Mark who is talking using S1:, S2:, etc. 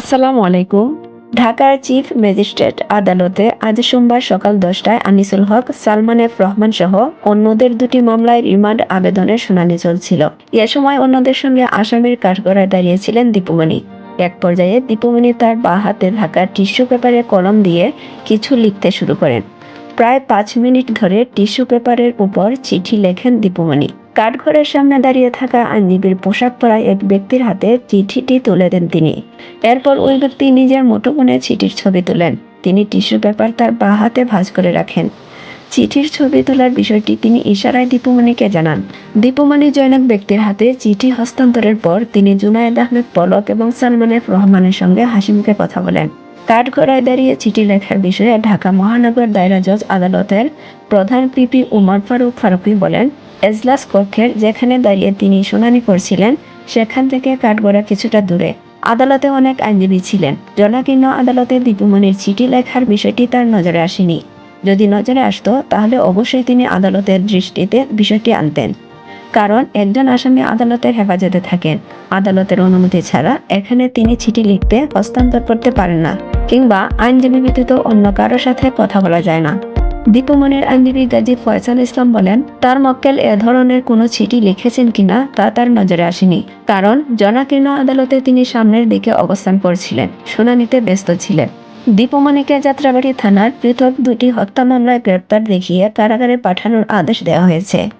S1: আসসালামু আলাইকুম। ঢাকার চিফ ম্যাজিস্ট্রেট আদালতে আজ সোমবার সকাল দশটায় আনিসুল হক, সালমান এফ রহমান সহ অন্যদের দুটি মামলায় রিমান্ড আবেদনের শুনানি চলছিল। এ সময় অন্যদের সঙ্গে আসামির কাঠগড়ায় দাঁড়িয়েছিলেন দীপুমণি। এক পর্যায়ে দীপুমণি তার বা হাতে থাকা টিস্যু পেপারে কলম দিয়ে কিছু লিখতে শুরু করেন। প্রায় পাঁচ মিনিট ধরে টিস্যু পেপারের উপর চিঠি লেখেন দীপুমণি। কাঠঘরের সামনে দাঁড়িয়ে থাকা আইনজীবীর পোশাক পরা এক ব্যক্তির হাতে চিঠিটি তুলে দেন তিনি। এরপর ওই ব্যক্তি নিজের মুঠোফোনে চিঠির ছবি তোলেন। তিনি টিস্যু পেপার তার বাঁ হাতে ভাঁজ করে রাখেন। চিঠির ছবি তোলার বিষয়টি তিনি ইশারায় দীপুমণিকে জানান। দীপুমণি জৈনক ব্যক্তির হাতে চিঠি হস্তান্তরের পর তিনি জুনায়েদ আহমেদ পলক এবং সালমান এফ রহমানের সঙ্গে হাসিমুখে কথা বলেন। কাঠগড়ায় দাঁড়িয়ে চিঠি লেখার বিষয়ে ঢাকা মহানগর দায়রা জজ আদালতের প্রধান পিপি উমর ফারুক ফারুকি বলেন এজলাস কক্ষের যেখানে দাঁড়িয়ে তিনি শুনানি করছিলেন, সেখান থেকে কাঠগড়া কিছুটা দূরে। আদালতে অনেক আইনজীবী ছিলেন। জনাকীর্ণ আদালতে দীপুমণির চিঠি লেখার বিষয়টি তার নজরে আসেনি। যদি নজরে আসতো, তাহলে অবশ্যই তিনি আদালতের দৃষ্টিতে বিষয়টি আনতেন। কারণ একজন আসামি আদালতের হেফাজতে থাকেন। আদালতের অনুমতি ছাড়া এখানে তিনি চিঠি লিখতে হস্তান্তর করতে পারেন না, কিংবা আইনজীবী ব্যতীত অন্য কারও সাথে কথা বলা যায় না। দীপুমণির আইনজীবী গাজী ফয়সাল ইসলাম বলেন, তার মক্কেল এ ধরনের কোনো চিঠি লিখেছেন কিনা তা তার নজরে আসেনি। কারণ জনাকীর্ণ আদালতে তিনি সামনের দিকে অবস্থান করছিলেন, শুনানিতে ব্যস্ত ছিলেন। দীপমণিকে যাত্রাবাড়ি থানার পৃথক দুটি হত্যা মামলায় গ্রেপ্তার দেখিয়ে কারাগারে পাঠানোর আদেশ দেওয়া হয়েছে।